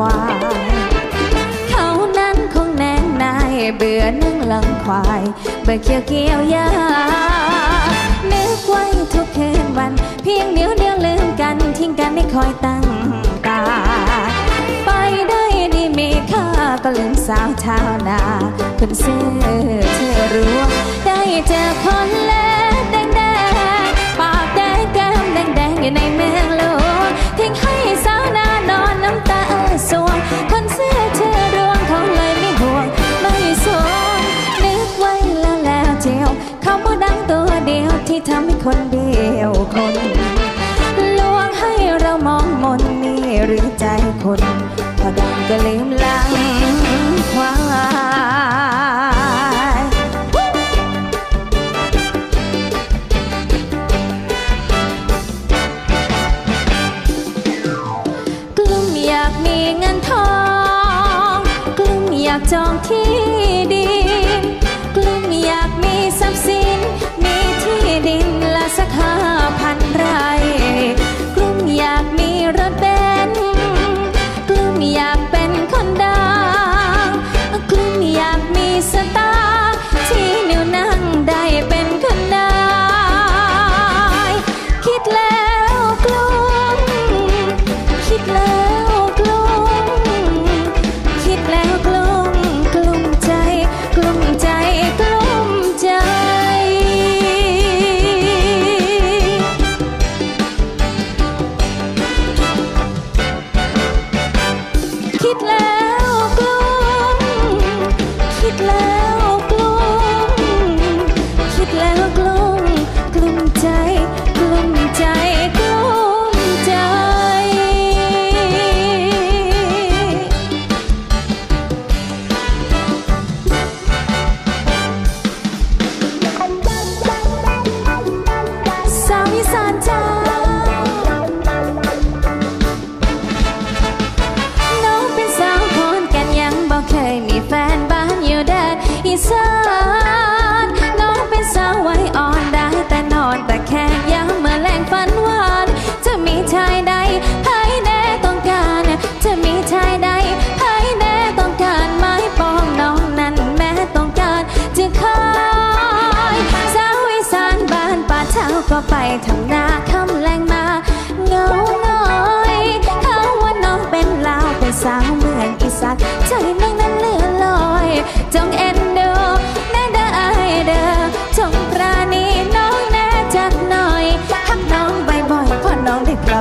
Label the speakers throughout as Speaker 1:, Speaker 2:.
Speaker 1: ควาย เขานั้นคงแนงนายเบื่อนั่งลังควาย เบื่อเขียวเกี่ยวยานึกไว้ทุกคืนวัน เพียงเดียวเดียวลืมกัน ทิ้งกันไม่คอยตั้งตา ไปได้ดีมีค่าก็ลืมสาวชาวนาคนเสื้อเธอรู้ ได้เจอคนแล้ว อยากจองที่ดิน กลุ่มอยากมีทรัพย์สิน มีที่ดินละสักห้าพันไร่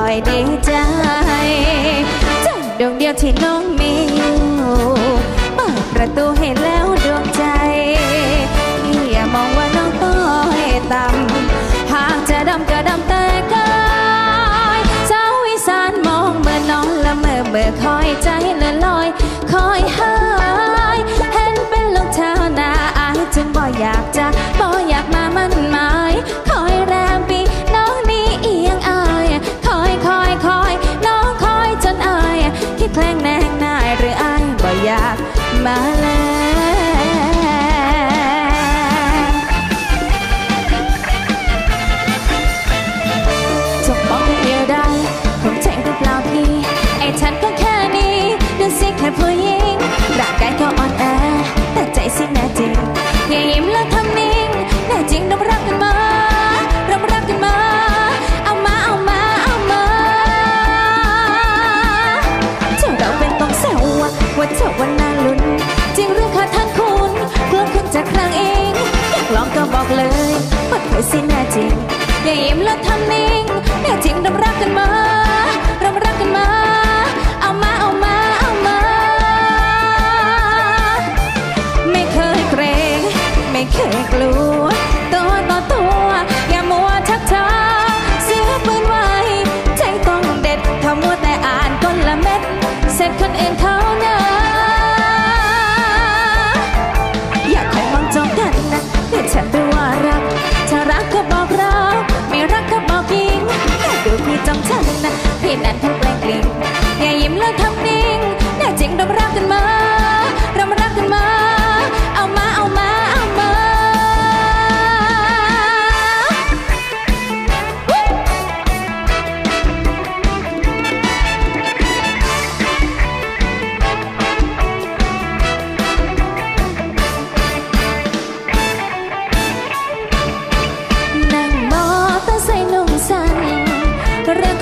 Speaker 1: อยในใจจันดวงเดียวที่น้องมีอยู่เปิดประตูให้แล้วดวงใจอย่ามองว่าน้องต้อยต่ำหากจะดำก็ดำแต่กายสาวอีสานมองเมื่อน้องละเมอเบื่อคอยใจเลื่อนลอย คอยหาย เห็นเป็นลูกชาวนาอายจึงบ่อยากจะ มาแล้วจะบอเดียวด้ผมเจ๋งกับเราพี่ ไอ้ฉันก็แค่นี้ดูสิแค่เพื่อ รีมและทำนิ่งแน่จริงเรารักกันมาเรารักกันมา เอามาเอามาเอามา ไม่เคยเกรง ไม่เคยกลัว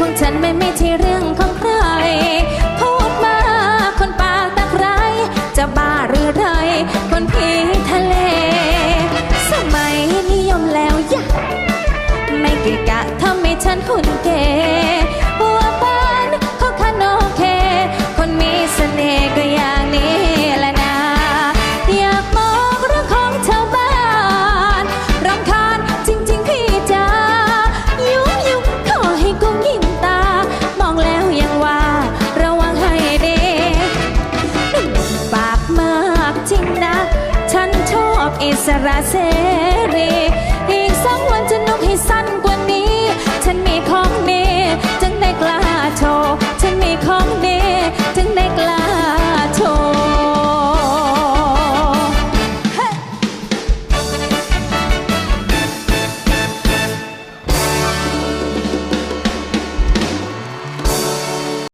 Speaker 1: ของฉันไม่ไม่ใช่เรื่องของใคร พูดมาคนปากตะไครจะบ้าหรือไร คนพีทะเล สมัยนิยมแล้วยะไม่เกะกะทำให้ฉันคุณเก๋ อิสระเสรี อีกสองวันจะนุ่งให้สั้นกว่านี้ ฉันมีของดีจึงได้กล้าโชว์ ฉันมีของดี